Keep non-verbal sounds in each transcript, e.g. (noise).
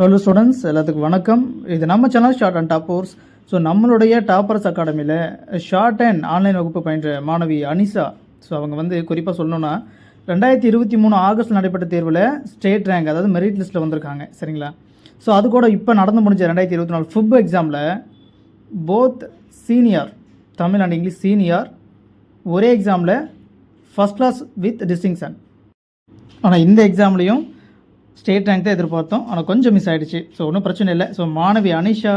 Hello students எல்லாத்துக்கும் வணக்கம். இது நம்ம channel short and toppers so நம்மளுடைய டாப்பர்ஸ் அகாடமியில் ஷார்ட் அண்ட் ஆன்லைன் வகுப்பு பயின்ற மாணவி அனிஷா ஸோ அவங்க வந்து குறிப்பாக சொல்லணும்னா ரெண்டாயிரத்தி இருபத்தி மூணு ஆகஸ்ட் நடைபெற்ற தேர்வில் ஸ்டேட் ரேங்க் அதாவது மெரிட் லிஸ்ட்டில் வந்திருக்காங்க. சரிங்களா? ஸோ அது கூட இப்போ நடந்து முடிஞ்ச ரெண்டாயிரத்தி இருபத்தி நாலு ஃபுப் எக்ஸாமில் both senior Tamil and English senior ஒரே எக்ஸாமில் ஃபஸ்ட் கிளாஸ் வித் டிஸ்டிங்ஷன் ஆனால் இந்த எக்ஸாம்லேயும் ஸ்டேட் ரேங்க் தான் எதிர்பார்த்தோம். ஆனால் கொஞ்சம் மிஸ் ஆயிடுச்சு. ஸோ ஒன்றும் பிரச்சனை இல்லை. ஸோ மாணவி அனிஷா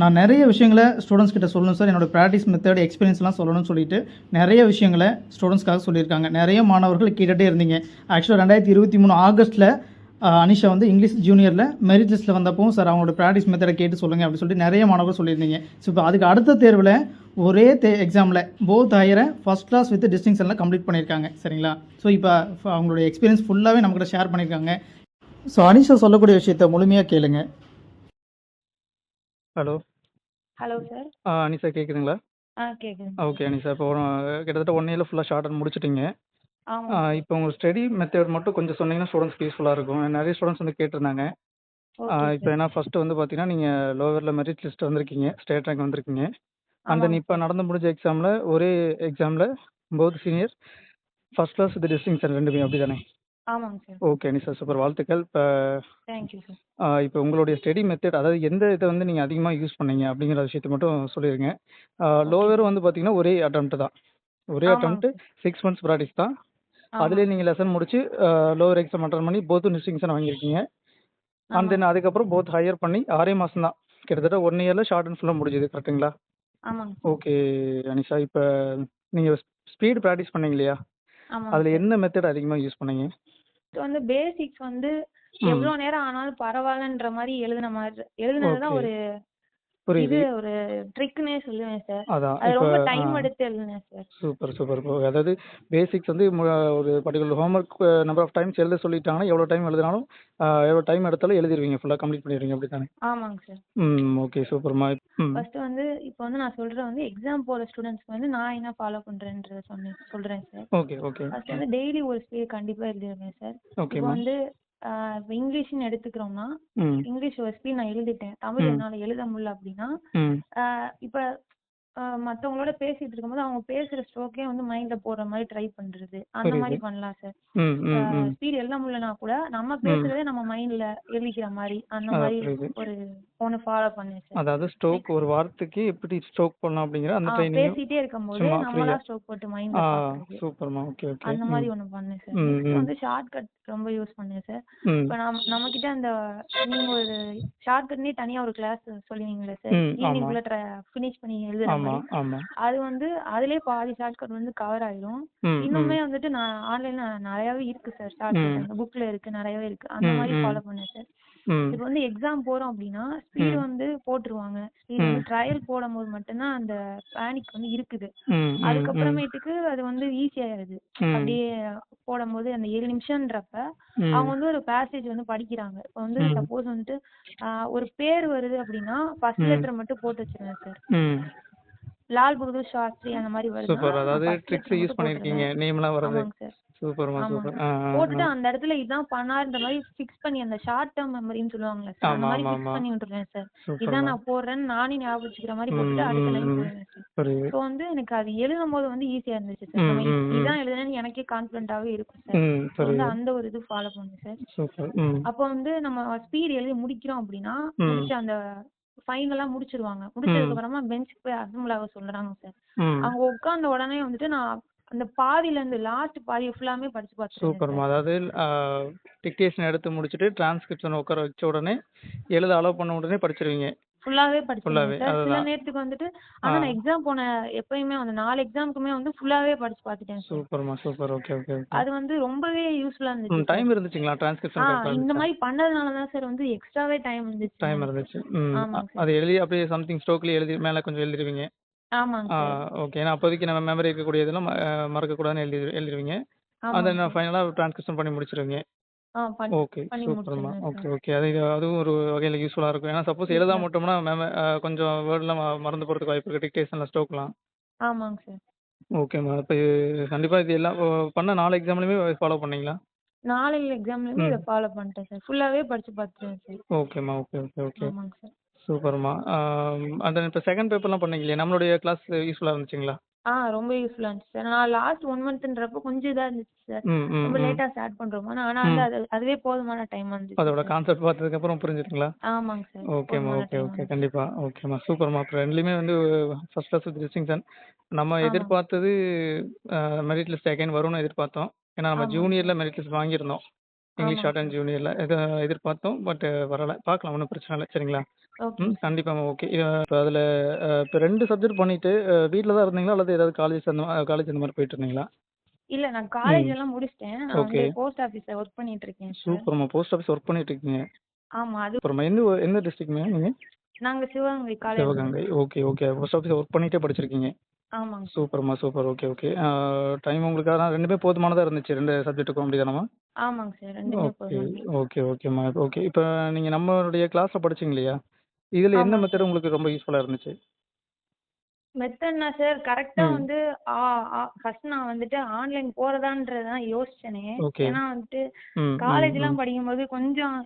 நான் நிறைய விஷயங்களை ஸ்டூடெண்ட்ஸ் கிட்ட சொல்லணும் சார். என்னோட ப்ராக்டிஸ் மெத்தட் எக்ஸ்பீரியன்ஸ்லாம் சொல்லணும்னு சொல்லிட்டு நிறைய விஷயங்களை ஸ்டூடெண்ட்ஸ்க்காக சொல்லியிருக்காங்க. நிறைய மாணவர்கள் கேட்டுகிட்டே இருந்தீங்க. ஆக்சுவலாக ரெண்டாயிரத்தி இருபத்தி மூணு ஆகஸ்ட்டில் அனிஷா வந்து இங்கிலீஷ் ஜூனியரில் மெரிட் லிஸ்ட்டில் வந்தப்பவும் சார் அவங்களோட ப்ராக்டிஸ் மெத்தடை கேட்டு சொல்லுங்கள் அப்படின்னு சொல்லிட்டு நிறைய மாணவர்கள் சொல்லியிருந்தீங்க. ஸோ இப்போ அதுக்கு அடுத்த தேர்வில் ஒரே தே எக்ஸாமில் போத் ஹையரை ஃபஸ்ட் கிளாஸ் வித் டிஸ்டிங்ஷனில் கம்ப்ளீட் பண்ணியிருக்காங்க. சரிங்களா? ஸோ இப்போ அவங்களோட எக்ஸ்பீரியன்ஸ் ஃபுல்லாகவே நம்மக்கிட்ட ஷேர் பண்ணியிருக்காங்க. ஸோ அனிஷா சொல்லக்கூடிய விஷயத்த முழுமையாக கேளுங்க. ஹலோ ஹலோ சார் அனிஷா கேட்குதுங்களா ஆ கேட்குது ஓகே அனிஷா. இப்போ ஒரு கிட்டத்தட்ட ஒன் இயரில் ஃபுல்லாக ஷார்ட் அண்ட் முடிச்சிட்டிங்க. ஆமாம் இப்போ உங்கள் ஸ்டடி மெத்தட் மட்டும் கொஞ்சம் சொன்னீங்கன்னா ஸ்டூடெண்ட்ஸ் யூஸ்ஃபுல்லாக இருக்கும். நிறைய ஸ்டூடெண்ட்ஸ் வந்து கேட்டிருந்தாங்க. இப்போ ஏன்னா ஃபஸ்ட்டு வந்து பார்த்தீங்கன்னா நீங்கள் லோவரில் மெரிட் லிஸ்ட் வந்திருக்கீங்க ஸ்டேட் ரேங்க் வந்திருக்கீங்க. அண்ட் தென் ஆமாங்க இப்போ நடந்து முடிஞ்ச எக்ஸாமில் ஒரே எக்ஸாமில் both senior first class with distinction ரெண்டுமே அப்படி தானே ஆமாங்க சார். ஓகே அனிஷா சூப்பர் வாழ்த்துக்கள். இப்போ தேங்க்யூ சார் இப்போ உங்களுடைய ஸ்டடி மெத்தட் அதாவது எந்த இதை வந்து நீங்கள் அதிகமாக யூஸ் பண்ணீங்க அப்படிங்கிற விஷயத்தை மட்டும் சொல்லிடுங்க லோவர் வந்து பார்த்தீங்கன்னா ஒரே attempt தான். ஒரே attempt சிக்ஸ் மந்த்ஸ் ப்ராக்டிஸ் தான். அதுலேயே நீங்கள் லெசன் முடிச்சு லோவர் எக்ஸாம் அட்டன் பண்ணி போத் டிஸ்டிங்ஷன் வாங்கியிருக்கீங்க. அண்ட் தென் அதுக்கப்புறம் போத் ஹையர் பண்ணி ஆறே மாதம் தான். கிட்டத்தட்ட ஒன் இயரில் ஷார்ட் அண்ட் ஃபுல்லாக முடிஞ்சுது கரெக்ட்டுங்களா ஆமாங்க ஓகே அனிஷா இப்போ நீங்கள் ஸ்பீடு ப்ராக்டிஸ் பண்ணீங்க இல்லையா? அதில் என்ன மெத்தட் அதிகமாக யூஸ் பண்ணீங்க? வந்து பேசிக்ஸ் வந்து ம். எவ்வளோ நேரம் ஆனாலும் பரவாயில்லன்ற மாதிரி எழுதின மாதிரி எழுதுனது தான் Okay. ஒரு புரியுது. இது ஒரு ட்ரிக்னே சொல்லுவேன் சார் அதான் ரொம்ப டைம். எடுத்து எழுதினேன் சார் சூப்பர் சூப்பர் அதாவது பேசிக்ஸ் வந்து ஒரு particular homework number of times எழுத சொல்லிட்டாங்கன்னா எவ்வளோ டைம் எழுதினாலும் எவ்வளோ டைம் எடுத்தாலும் எழுதிருவீங்க. ஃபுல்லாக கம்ப்ளீட் பண்ணிடுவீங்க அப்படி தானே ஆமாங்க சார் ம் ஓகே சூப்பர்மா ஃபர்ஸ்ட் வந்து இப்போ வந்து நான் சொல்றது வந்து எக்ஸாம் போற ஸ்டூடெண்ட்ஸ்க்கு வந்து நான் என்ன ஃபாலோ பண்றேன்றத சொன்னேன் சொல்றேன் சார் ஓகே ஓகே ஃபர்ஸ்ட் வந்து டெய்லி ஒரு ஸ்பீட் கண்டிப்பா எழுதிருவேன் சார் ஓகேம்மா வந்து இப்போ இங்கிலீஷ்னு எடுத்துக்கிறோம்னா இங்கிலீஷ் ஒரு ஸ்பீட் நான் எழுதிட்டேன். தமிழ். என்னால எழுத முடியல அப்படின்னா இப்ப ஆஹ் மத்தவங்களோட பேசிட்டு இருக்கும்போது அவங்க பேசுற ஸ்ட்ரோக்கே வந்து மைண்ட்ல போடுற மாதிரி ட்ரை பண்றது. அந்த மாதிரி. பண்ணலாம் சார் ஸ்பீட் எழுத முடியலனா கூட நம்ம பேசுறதே நம்ம மைண்ட்ல எழுதிக்கிற மாதிரி அந்த மாதிரி. ஒரு ஒன்னு ஃபாலோ பண்ணேன் சார் அதாவது ஸ்ட்ரோக் ஒரு வார்த்தைக்கு எப்படி ஸ்ட்ரோக் பண்ணலாம் அப்படிங்கிற அந்த ட்ரைனிங் பேசிட்டே இருக்கும்போது சும்மா நம்மளா ஃப்ரீயா ஸ்ட்ரோக் போட்டு ஆ மைண்ட்ல பாக்குறது. சூப்பர்மா. Okay okay. அந்த மாதிரி ஒண்ணு பண்ணேன் சார் ம். வந்து ஷார்ட் கட் ரொம்ப யூஸ் பண்ணேன் சார் ம். இப்ப நம்ம நம்ம கிட்ட அந்த நீங்க ஒரு ஷார்ட் கட்னே தனியா ஒரு கிளாஸ் சொல்லுவீங்களே சார் ம், ஆமா. ஈவினிங் குள்ள ஃபினிஷ் பண்ணி எழுதுற ஆமா மாதிரி. ஆமா. அது வந்து அதுலயே பாதி ஷார்ட் கட் வந்து கவர் ஆயிடும் ம் ம். இன்னுமே வந்துட்டு நான் ஆன்லைன்ல நிறையவே இருக்கு சார் ஷார்ட் கட் ம். அந்த புக்ல இருக்கு நிறையவே இருக்கு. அந்த ம், மாதிரி ம். ஃபாலோ பண்ணேன் சார் இப்போ வந்து எக்ஸாம் போறோம் அப்படின்னா ஸ்பீட். வந்து போட்டுருவாங்க. ம். ட்ரையல் போடும்போது மட்டும்தான் அந்த பேனிக் வந்து இருக்குது. அதுக்கப்புறமேட்டுக்கு அது வந்து ஈஸி ஆயிருது ம். அப்படியே போடும்போது அந்த ஏழு நிமிஷம்ன்றப்ப. அவங்க வந்து ஒரு பேசேஜ் வந்து படிக்கிறாங்க. இப்போ வந்து. சப்போஸ் வந்துட்டு ஒரு பேர் வருது அப்படின்னா ஃபர்ஸ்ட். லெட்டர் மட்டும் போட்டு வச்சிருவேன் சார் லால் பகதூர் சாஸ்திரி அந்த மாதிரி வருதுன்னா சூப்பர். அதாவது ட்ரிக்ஸ் யூஸ் போட்டுருவேன் நேம்லாம் வருது. சார் சூப்பர்மா சூப்பர் போட்டுட்டு. அந்த இடத்துல இதான் பண்ணாருன்ற மாதிரி ஃபிக்ஸ் பண்ணி அந்த ஷார்ட் டேர்ம் மெமரின்னு சொல்லுவாங்கல்ல சார் அந்த மாதிரி ஃபிக்ஸ். பண்ணி விட்டுருவேன் சார் இதான் நான் போடுறேன்னு நானே ஞாபகம் வச்சுக்கிற மாதிரி ம் போட்டுட்டு அடுத்த லைன் ம். போடுவேன் சார் ஸோ வந்து எனக்கு அது எழுதும் போது வந்து ஈஸியா இருந்துச்சு சார் நம்ம இதான் எழுதுனேன்னு எனக்கே கான்ஃபிடென்ட்டாவே இருக்கும் சார் வந்து அந்த ஒரு இது ஃபாலோ பண்ணுவேன் சார் அப்போ வந்து நம்ம ஸ்பீட் எழுதி முடிக்கிறோம் அப்படின்னா. முடிச்சு அந்த ஃபைனலா முடிச்சிருவாங்க. முடிச்சதுக்கு அப்புறமா பெஞ்சுக்கு போய் அசம்பிள் ஆக சொல்றாங்க சார் ம். அங்க உட்கார்ந்த உடனே வந்துட்டு நான் அந்த பாதியில இருந்து லாஸ்ட் பாதி ஃபுல்லாமே படிச்சு பார்த்துருக்கேன் சூப்பர்மா அதாவது டிக்டேஷன் எடுத்து முடிச்சுட்டு டிரான்ஸ்கிரிப்ஷன் உட்கார வச்ச உடனே எழுத அலோவ் பண்ண உடனே படிச்சிருவீங்க. ஃபுல்லாவே படிச்சிருக்கேன் சார். சில. நேரத்துக்கு வந்துட்டு ஆனா. நான் எக்ஸாம் போன எப்பயுமே வந்து நாலு எக்ஸாமுக்குமே வந்து ஃபுல்லாவே படிச்சு பார்த்துட்டேன் சூப்பர்மா சூப்பர் ஓகே ஓகே அது வந்து ரொம்பவே யூஸ்ஃபுல்லா இருந்துச்சு டைம் இருந்துச்சுங்களா? டிரான்ஸ்கிரிப்ஷன் இந்த மாதிரி பண்ணதுனால தான் சார் வந்து எக்ஸ்ட்ராவே டைம் இருந்துச்சு டைம். இருந்துச்சு. அது எழுதி அப்படியே சம்திங் ஸ்ட்ரோக்லேயே எழுதி மேலே கொஞ்சம் எழுதிருவீங்க. ஆமாங்க ஆ சார். ஓகே. ஏன்னா அப்போதைக்கு நம்ம மெமரி இருக்கக்கூடிய இதெல்லாம் ம- அஹ் மறக்கக்கூடாதுன்னு எழுதி எழுதிருவீங்க. அதை ஆமாங்க நான் சார். ஃபைனலாக டிரான்ஸ்கிரிப்ஷன் பண்ணி முடிச்சிருவீங்க. ஆ ஓகே. பண்ணி முடிச்சிருவேன் ஓகே சார். ஓகே. அது இது- அதுவும் ஒரு வகையில் யூஸ்ஃபுல்லாக இருக்கும். ஏன்னா சப்போஸ் எழுதாம விட்டோம்னா மேம் கொஞ்சம் வேர்டெலாம் மறந்து போகிறதுக்கு வாய்ப்பு இருக்குது டிக்டேஷனில் ஸ்ட்ரோக்லாம் ஆமாங்க சார். ஓகேம்மா இப்போ கண்டிப்பாக இது எல்லாம் ஓ, பண்ண நாலு எக்ஸாம்லையுமே ஃபாலோ பண்ணீங்களா? நாளையில எக்ஸாம்லேருந்து ம். இதை ஃபாலோ பண்ணிட்டேன் சார். ஃபுல்லாகவே படிச்சு பார்த்துட்டேன் சார். ஓகேம்மா. Okay okay okay. ஆமாங்க சார். சூப்பர்மா. அந்த இப்போ செகண்ட் பேப்பர்லாம் பண்ணீங்க இல்லையா நம்மளுடைய கிளாஸ் யூஸ்ஃபுல்லாக இருந்துச்சுங்களா? ஆ ரொம்ப யூஸ்ஃபுல்லாக இருந்துச்சு சார். நான் லாஸ்ட் ஒன் மந்த்ன்றப்போ கொஞ்சம் இதாக இருந்துச்சு சார். ரொம்ப. லேட்டாக ஸ்டார்ட் பண்ணுறோமா ஆனால் வந்து அது அதுவே போதுமான டைம் இருந்துச்சு அதோட. கான்செப்ட் பார்த்ததுக்கப்புறம் புரிஞ்சுதுங்களா? ஆமாங்க சார். ஓகேம்மா ஓகே ஓகே இருந்துச்சு. கண்டிப்பா. ஓகேம்மா சூப்பர்மா. அப்புறம் ரெண்டுலையுமே வந்து ஃபர்ஸ்ட் கிளாஸ் வித் டிஸ்டிங்ஷன் நம்ம. எதிர்பார்த்தது மெரிட் லிஸ்ட் அகைன் வரும்னு எதிர்பார்த்தோம். ஏன்னா நம்ம. ஜூனியர்ல மெரிட் லிஸ்ட் வாங்கியிருந்தோம். இங்கிலீஷ். ஷார்ட் அண்ட் ஜூனியர்ல இதை எதிர்பார்த்தோம். பட் வரல. பார்க்கலாம் ஒன்றும் பிரச்சனை இல்லை. சரிங்களா? ஓகே. ம். கண்டிப்பாம்மா ஓகே. இப்போ அதில் இப்போ ரெண்டு சப்ஜெக்ட் பண்ணிட்டு வீட்டில் தான் இருந்தீங்களா? அல்லது ஏதாவது காலேஜ் அந்த காலேஜ் அந்த மாதிரி போயிட்டு இருந்தீங்களா? இல்ல நான் காலேஜ் எல்லாம் முடிச்சிட்டேன். நான் வந்து Okay. போஸ்ட் ஆபீஸ்ல ஒர்க் பண்ணிட்டு இருக்கேன் சார் சூப்பர்மா போஸ்ட் ஆஃபீஸ் ஒர்க் பண்ணிட்டு இருக்கீங்க. ஆமா. அது அப்புறமா எந்த ஊ- எந்த டிஸ்ட்ரிக்ட்மே நீங்கள் நாங்க? Sivaganga college Sivaganga. Okay okay. Post office work பண்ணிட்டே படிச்சிருக்கீங்க. ஆமாங்க. சூப்பர்மா சூப்பர். Okay okay. டைம் உங்களுக்கு அதான் ரெண்டுமே போதுமானதாக இருந்துச்சு. ரெண்டு சப்ஜெக்ட்டுக்கும் அப்படி தானம்மா ஆமாங்க சார். ரெண்டுமே ஓகே போதும் ஓகே ஓகேம்மா ஓகே. இப்போ நீங்கள் நம்மளுடைய கிளாஸில் படிச்சீங்க இல்லையா? இதில் என்ன ஆமா. மெத்தட் உங்களுக்கு ரொம்ப யூஸ்ஃபுல்லாக இருந்துச்சு? மெத்தட்னா சார் கரெக்டா. வந்து ஃபர்ஸ்ட் நான் வந்துட்டு ஆன்லைன் போறதான்றதான் யோசிச்சேனே Okay. ஏன்னா வந்துட்டு ம் காலேஜ் ம், எல்லாம் ம். படிக்கும்போது கொஞ்சம்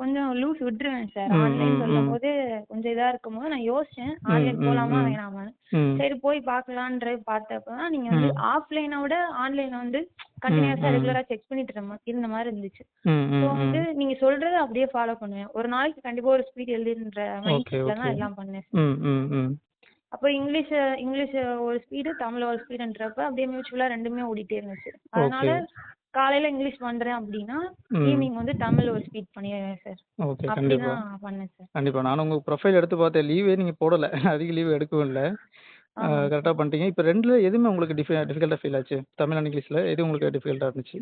கொஞ்சம் லூஸ் விட்டுருவேன் சார் ஆன்லைன் சொல்லும். போது கொஞ்சம் இதா இருக்கும்போது நான் யோசிச்சேன் ஆன்லைன் போலாமா ம். வேணாமா ம் சரி போய் பார்க்கலான்ற பார்த்தப்ப நீங்க வந்து. ஆஃப்லைனை விட ஆன்லைன் வந்து கண்டினியூஸா. ரெகுலரா செக் பண்ணிட்டு இருந்த மாதிரி இருந்துச்சு ஸோ வந்து ம் நீங்க சொல்றத அப்படியே ஃபாலோ பண்ணுவேன் ஒரு நாளைக்கு கண்டிப்பா ஒரு ஸ்பீட் எழுதுன்ற மைண்ட் தான். எல்லாம் பண்ணேன் அப்போ இங்கிலீஷ் இங்கிலீஷ் ஒரு ஸ்பீடு தமிழ் ஒரு ஸ்பீடுன்றப்ப அப்படியே மியூச்சுவலா ரெண்டுமே ஓடிட்டே இருந்துச்சு. அதனால காலையில இங்கிலீஷ் பண்றேன் அப்படின்னா. ஈவினிங் வந்து தமிழ் ஒரு ஸ்பீட் பண்ணிடுவேன் சார் ஓகே அப்படிதான் பண்ணேன் சார் கண்டிப்பாக நானும் உங்கள் ப்ரொஃபைல் எடுத்து பார்த்தேன். லீவே நீங்கள் போடலை. (laughs) அதிக லீவ் எடுக்கவும் இல்லை. ஆமா. கரெக்டாக பண்ணிட்டீங்க. இப்போ ரெண்டுல எதுவுமே உங்களுக்கு டிஃபி டிஃபிகல்ட்டாக ஃபீல் ஆச்சு? தமிழ் அண்ட் இங்கிலீஷில் எது உங்களுக்கு டிஃபிகல்ட்டாக இருந்துச்சு?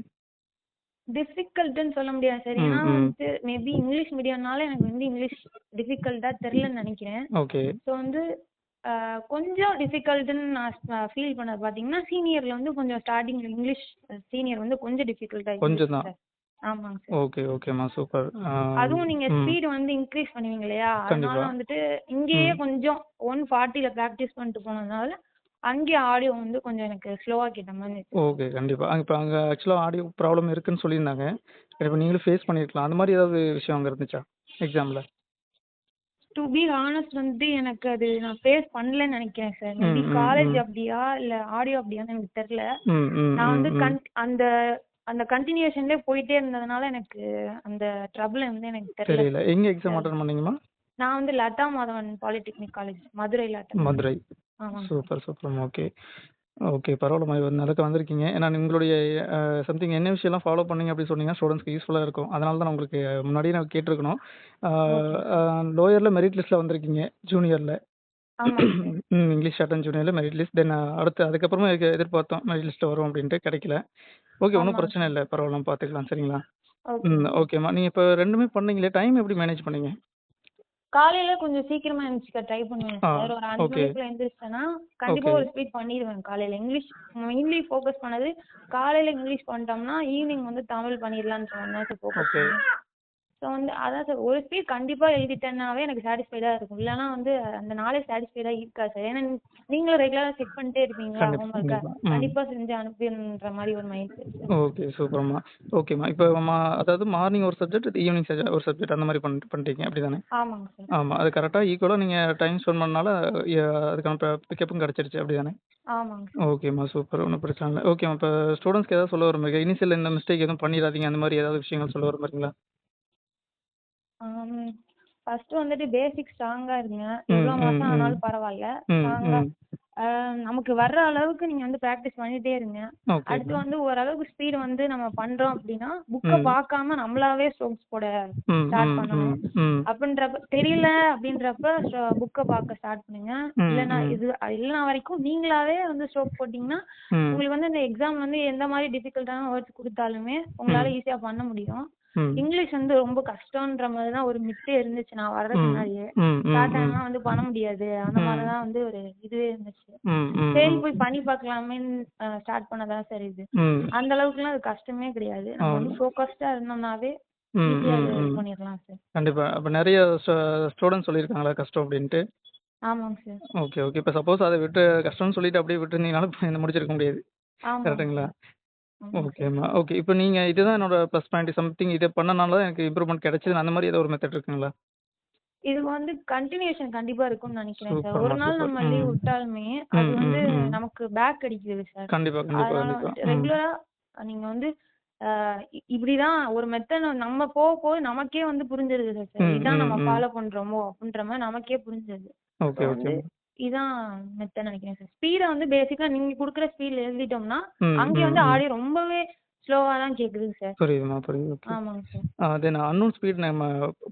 டிஃபிகல்ட்னு சொல்ல முடியாது சார் ஏன்னா. வந்து மேபி இங்கிலீஷ் மீடியம்னால எனக்கு வந்து இங்கிலீஷ் டிஃபிகல்ட்டா தெரியலன்னு நினைக்கிறேன். ஓகே ஸோ வந்து கொஞ்சம் டிஃபிகல்ட்டுன்னு நான் ஃபீல் பண்ணது பார்த்தீங்கன்னா சீனியர்ல வந்து கொஞ்சம் ஸ்டார்டிங்ல இங்கிலீஷ் சீனியர் வந்து கொஞ்சம் டிஃபிகல்ட்டா கொஞ்சம் தான். ஆமாங்க சார் ஓகே ஓகேம்மா சூப்பர் அதுவும் நீங்க ஸ்பீடு வந்து இன்க்ரீஸ் பண்ணுவீங்க இல்லையா? அதனால கண்டிப்பா. வந்துட்டு இங்கேயே கொஞ்சம் ஒன் ஃபார்ட்டில ப்ராக்டிஸ் பண்ணிட்டு போனதுனால அங்கே ஆடியோ வந்து கொஞ்சம் எனக்கு ஸ்லோவா கேட்ட மாதிரி. ஓகே கண்டிப்பாக இப்போ அங்கே ஆக்சுவலாக ஆடியோ ப்ராப்ளம் இருக்குன்னு சொல்லியிருந்தாங்க. இப்போ நீங்களும் ஃபேஸ் பண்ணியிருக்கலாம் அந்த மாதிரி ஏதாவது விஷயம் அங்கே இருந்துச்சா? எக்ஸாமில் டு பி ஆனஸ்ட் வந்து எனக்கு அது நான் ஃபேஸ் பண்ணலன்னு நினைக்கிறேன் சார் மேபி காலேஜ். அப்படியா இல்ல ஆடியோ அப்படியான்னு எனக்கு தெரியல. நான் வந்து. கன் அந்த அந்த கண்டினியூஷன்லேயே போயிட்டே இருந்ததுனால எனக்கு அந்த ட்ரபிள் வந்து எனக்கு தெரியல. எங்கே எக்ஸாம் அட்டன் பண்ணீங்கம்மா? நான் வந்து லதா மாதவன் பாலிடெக்னிக் காலேஜ் மதுரையில் attend Madurai. Super super okay okay பரவாயில்லம்மா ஒரு நிலக்கு வந்திருக்கீங்க. ஏன்னா உங்களுடைய சம்திங் என்ன விஷயம்லாம் ஃபாலோ பண்ணீங்க அப்படின்னு சொன்னீங்கன்னா ஸ்டூடெண்ட்ஸ்க்கு யூஸ்ஃபுல்லாக இருக்கும். அதனால தான் நான் உங்களுக்கு முன்னாடியே நான் கேட்டிருக்கணும். லோயரில் மெரிட் லிஸ்ட்டில் வந்திருக்கீங்க ஜூனியரில் ஆமாங்க English shorthand merit list then அடுத்து அதுக்கப்புறமா எதுக்கு எதிர்பார்த்தோம் மெரிட் லிஸ்ட் வரும் அப்படின்ட்டு கிடைக்கல. ஓகே ஒன்றும் ஆமாங்க. பிரச்சனை இல்லை. பரவாயில்ல பார்த்துக்கலாம். சரிங்களா? ஓகே ம் ஓகேம்மா நீங்கள் இப்போ ரெண்டுமே பண்ணீங்களே டைம் எப்படி மேனேஜ் பண்ணீங்க? காலையில கொஞ்சம் சீக்கிரமா எழுந்துக்க ட்ரை பண்ணுவேன் சார் ஒரு அஞ்சு. மணிக்குள்ள எழுந்திரிச்சேன்னா கண்டிப்பா. ஒரு ஸ்பீட் பண்ணிடுவேன் காலையில இங்கிலீஷ் மெயின்லி ஃபோக்கஸ் பண்ணது காலையில இங்கிலீஷ் பண்ணிட்டோம்னா ஈவினிங் வந்து தமிழ் பண்ணிடலாம்னு சொன்னா சார் ஃபோக்கஸ். ஸோ வந்து அதான் சார் ஒரு ஸ்பீட் கண்டிப்பா எழுதிட்டேன்னாவே எனக்கு சாட்டிஸ்ஃபைடா இருக்கும். இல்லைன்னா வந்து அந்த நாளே சாட்டிஸ்ஃபைடா இருக்காது சார் ஏன்னா நீங்களும் ரெகுலரா செக் பண்ணிட்டே இருப்பீங்களா கண்டிப்பா, ஹோம்ஒர்க்கை கண்டிப்பா. ம். கண்டிப்பா செஞ்சு அனுப்பின்ற மாதிரி ஒரு மைண்ட் செட் ஓகே சூப்பர்மா ஓகேம்மா இப்போ அதாவது மார்னிங் ஒரு சப்ஜெக்ட் ஈவினிங் ஒரு சப்ஜெக்ட் அந்த மாதிரி பண்ணி பண்ணிட்டீங்க அப்படி தானே ஆமாங்க சார் ஆமாம் அது கரெக்டாக ஈக்குவலாக நீங்கள் டைம் ஸ்பெண்ட் பண்ணனால அதுக்கான பிக்கப்பும் கிடச்சிருச்சு. அப்படி தானே ஆமாங்க ஓகேம்மா சூப்பர் ஒன்றும் பிரச்சனை இல்லை. ஓகேம்மா இப்போ ஸ்டூடெண்ட்ஸ்க்கு ஏதாவது சொல்ல வர இனிஷியல் இந்த மிஸ்டேக் எதுவும் பண்ணிடாதீங்க. அந்த மாதிரி ஏதாவது விஷயங்கள் சொல்ல வர ஃபர்ஸ்ட் வந்துட்டு பேசிக் ஸ்ட்ராங்கா இருங்க. எவ்வளவு மாசம். ஆனாலும் பரவாயில்ல. ஸ்ட்ராங்கா நமக்கு வர்ற அளவுக்கு நீங்க வந்து ப்ராக்டிஸ் பண்ணிட்டே இருங்க. அடுத்து வந்து ஓரளவுக்கு ஸ்பீடு வந்து நம்ம பண்றோம் அப்படின்னா புக்கை ம். பார்க்காம நம்மளாவே ஸ்ட்ரோக்ஸ் போட ம் பண்ணணும். அப்படின்றப்ப தெரியல அப்படின்றப்ப புக்கை பார்க்க ஸ்டார்ட் பண்ணுங்க. இல்லைன்னா ம். இது இல்லைனா வரைக்கும் நீங்களாவே வந்து ஸ்ட்ரோக் போட்டீங்கன்னா உங்களுக்கு வந்து இந்த எக்ஸாம் வந்து எந்த மாதிரி டிஃபிகல்ட்டான வேர்ட்ஸ் கொடுத்தாலுமே உங்களால ஈஸியா பண்ண முடியும். இங்கிலீஷ் வந்து ரொம்ப கஷ்டம்ன்ற மாதிரி தான் ஒரு மித்தே இருந்துச்சு. நான் வர்றதுக்கு ம். முன்னாடியே. ம் ம் ஸ்டார்ட் ம். ஆனா வந்து பண்ண முடியாது. அந்த ம். மாதிரி தான் வந்து ஒரு இதுவே இருந்துச்சு. சரி போய் பண்ணி பார்க்கலாமேன்னு ஸ்டார்ட் பண்ணதான் சரி இது. அந்த அளவுக்குலாம் அது கஷ்டமே கிடையாது. நம்ம வந்து. ஃபோக்கஸ்டா இருந்தோம்னாவே பண்ணிடலாம் சார் கண்டிப்பா. அப்போ நிறைய ஸ்டூடெண்ட்ஸ் சொல்லியிருக்காங்களா கஷ்டம் அப்படின்ட்டு? ஆமாங்க சார் ஓகே ஓகே. இப்போ சப்போஸ் அதை விட்டு கஷ்டம்னு சொல்லிட்டு அப்படியே விட்டுருந்தீங்கனாலும் (laughs) முடிச்சிருக்க முடியாது. ஆமாங்க. கரெக்டுங்களா ஓகேம்மா ஓகே இப்போ நீங்கள் இதுதான் என்னோட ப்ளஸ் பாயிண்ட் சம்திங் இதை பண்ணனால தான் எனக்கு இம்ப்ரூவ்மெண்ட் கிடைச்சது அந்த மாதிரி ஏதோ ஒரு மெத்தட் இருக்குங்களா? இது வந்து கண்டினியூஷன் கண்டிப்பா இருக்கும்னு நினைக்கிறேன் சார் சூப்பர்மா ஒரு நாள் சூப்பர் நம்ம லீவ் ம். விட்டாலுமே அது ம் வந்து ம் ம். நமக்கு பேக் அடிக்குது சார் கண்டிப்பாக கண்டிப்பாக அதனால வந்துட்டு ம். ரெகுலரா நீங்க வந்து இ- இப்படிதான் ஒரு மெத்தட் நம்ம போக போக நமக்கே வந்து புரிஞ்சிருது சார் ம் இதான் நம்ம ம். ஃபாலோ பண்றோமோ அப்படின்ற மாதிரி நமக்கே புரிஞ்சிருது. ஸோ ஓகே வந்து ஓகே இதான் மெத்தட் நினைக்கிறேன் சார் ஸ்பீடை வந்து பேசிக்கா நீங்க கொடுக்குற ஸ்பீட்ல எழுதிட்டோம்னா அங்கே வந்து ஆடியோ ரொம்பவே ஸ்லோவா தான் கேக்குதுங்க சார் புரியுதுமா புரியுது ஆமாங்க சார் தென் அன்னோன் ஸ்பீட் நம்ம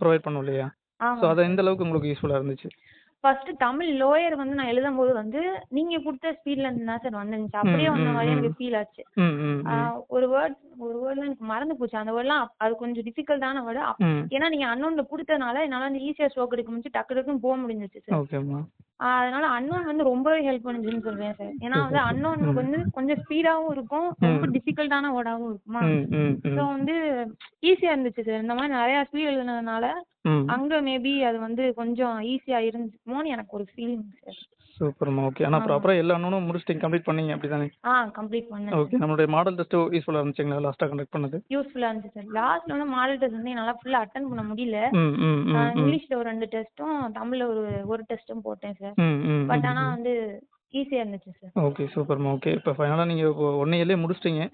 ப்ரொவைட் பண்ணோம் இல்லையா? ஸோ அது எந்த அளவுக்கு உங்களுக்கு யூஸ்ஃபுல்லாக இருந்துச்சு? ஃபர்ஸ்ட் தமிழ் லோயர் வந்து நான் எழுதும்போது வந்து நீங்க கொடுத்த ஸ்பீட்ல இருந்து தான் சார் வந்துருந்துச்சு ம் அப்படியே வந்த மாதிரி எனக்கு ஃபீல் ஆச்சு. ஒரு வேர்ட் ஒரு வேர்ட்லாம் எனக்கு மறந்து போச்சு. அந்த வேர்ட்லாம் அது கொஞ்சம் டிஃபிகல்ட்டான வேர்டு ஏன்னா நீங்க அன்னோன்ல கொடுத்தனால என்னால வந்து ஈஸியா ஸ்ட்ரோக் எடுக்க முடிஞ்சு டக்கு டக்குன்னு போக முடிஞ்சிச்சு சார் அதனால அன்னோன் வந்து ரொம்பவே ஹெல்ப் பண்ணுச்சுன்னு சொல்றேன் சார் ஏன்னா வந்து அன்னோன் வந்து கொஞ்சம் ஸ்பீடாவும் இருக்கும். ரொம்ப டிஃபிகல்ட்டான வேர்டாவும் இருக்குமா? ஸோ வந்து ஈஸியா இருந்துச்சு சார் இந்த மாதிரி நிறைய ஸ்பீட் எழுதுனதுனால அங்க மேபி அது வந்து கொஞ்சம் ஈஸியா இருந்துச்சுமோன்னு எனக்கு ஒரு ஃபீலிங் சார் சூப்பர்மா ஓகே ஆனால் ப்ராப்பராக எல்லா அண்ணனும் முடிச்சிட்டிங்க கம்ப்ளீட் பண்ணீங்க அப்படி தானே ஆ கம்ப்ளீட் பண்ணேன் ஓகே நம்மளுடைய மாடல் டெஸ்ட்டு யூஸ்ஃபுல்லாக இருந்துச்சுங்களா? லாஸ்ட்டாக கண்டக்ட் பண்ணது? யூஸ்ஃபுல்லா இருந்துச்சு சார் லாஸ்ட்ல வந்து மாடல் டெஸ்ட் வந்து என்னால ஃபுல்லா அட்டன் பண்ண முடியல. இங்கிலீஷ்ல ஒரு ரெண்டு டெஸ்ட்டும் தமிழ்ல ஒரு ஒரு டெஸ்ட்டும் போட்டேன் சார் ம் பட் ஆனா வந்து ஈஸியா இருந்துச்சு சார் ஓகே சூப்பர்மா. ஓகே இப்போ ஃபைனலாக நீங்கள் இப்போ ஒன் இயர்லேயே முடிச்சிட்டிங்க.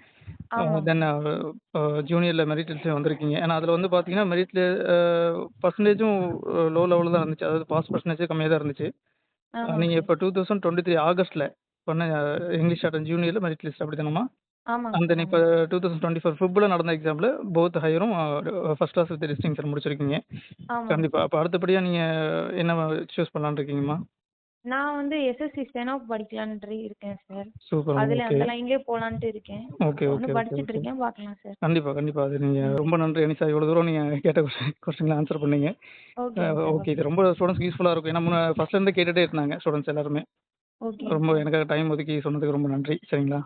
தென் ஜூனியரில் மெரிட் லிஸ்ட்ல வந்திருக்கீங்க. ஏன்னா அதில் வந்து பார்த்தீங்கன்னா மெரிட்ல பர்சன்டேஜும் லோ லெவலில் தான் இருந்துச்சு. அதாவது பாஸ் பர்சன்டேஜ் கம்மியாக தான் இருந்துச்சு. நீங்கள் சார் இப்போ டூ தௌசண்ட் டுவெண்ட்டி த்ரீ ஆகஸ்ட்டில் பண்ண இங்கிலீஷ் அட்டன் ஜூனியரில் மெரிட் லிஸ்ட் அப்படி தானம்மா? சார் இப்போ ஆமாங்க டூ தௌசண்ட் டுவெண்ட்டி ஃபோர் ஃபிப்பில் நடந்த எக்ஸாமில் போத் ஹையரும் ஃபர்ஸ்ட் கிளாஸ் வித் டிஸ்டிங்ஷன் முடிச்சிருக்கீங்க. கண்டிப்பாக சார் அப்போ அடுத்தபடியாக நீங்கள் என்ன சூஸ் பண்ணலான்னு இருக்கீங்கம்மா? நான் வந்து எஸ்எஸ்சி ஸ்டெனோ படிக்கலான்ட்டு இருக்கேன் சார் சூப்பர் அதுல அந்த லைன்லயே போலான்ட்டு இருக்கேன். ஓகே ஓகே படிச்சிட்டு இருக்கேன் பார்க்கலாம் சார் கண்டிப்பாக கண்டிப்பாக அது நீங்கள் ம் ரொம்ப நன்றி அனிஷா. இவ்வளோ தூரம் நீங்கள் கேட்ட கொஸ்டின்லாம் ஆன்சர் பண்ணீங்க. ஓகே இது ரொம்ப ஸ்டூடெண்ட்ஸ்க்கு யூஸ்ஃபுல்லாக இருக்கும். ஏன்னா முன்ன ஃபர்ஸ்ட்லேருந்து கேட்டுகிட்டே இருந்தாங்க ஸ்டூடெண்ட்ஸ் எல்லாருமே. ரொம்ப சார் எனக்காக டைம் ஒதுக்கி சொன்னதுக்கு ரொம்ப நன்றி. சரிங்களா?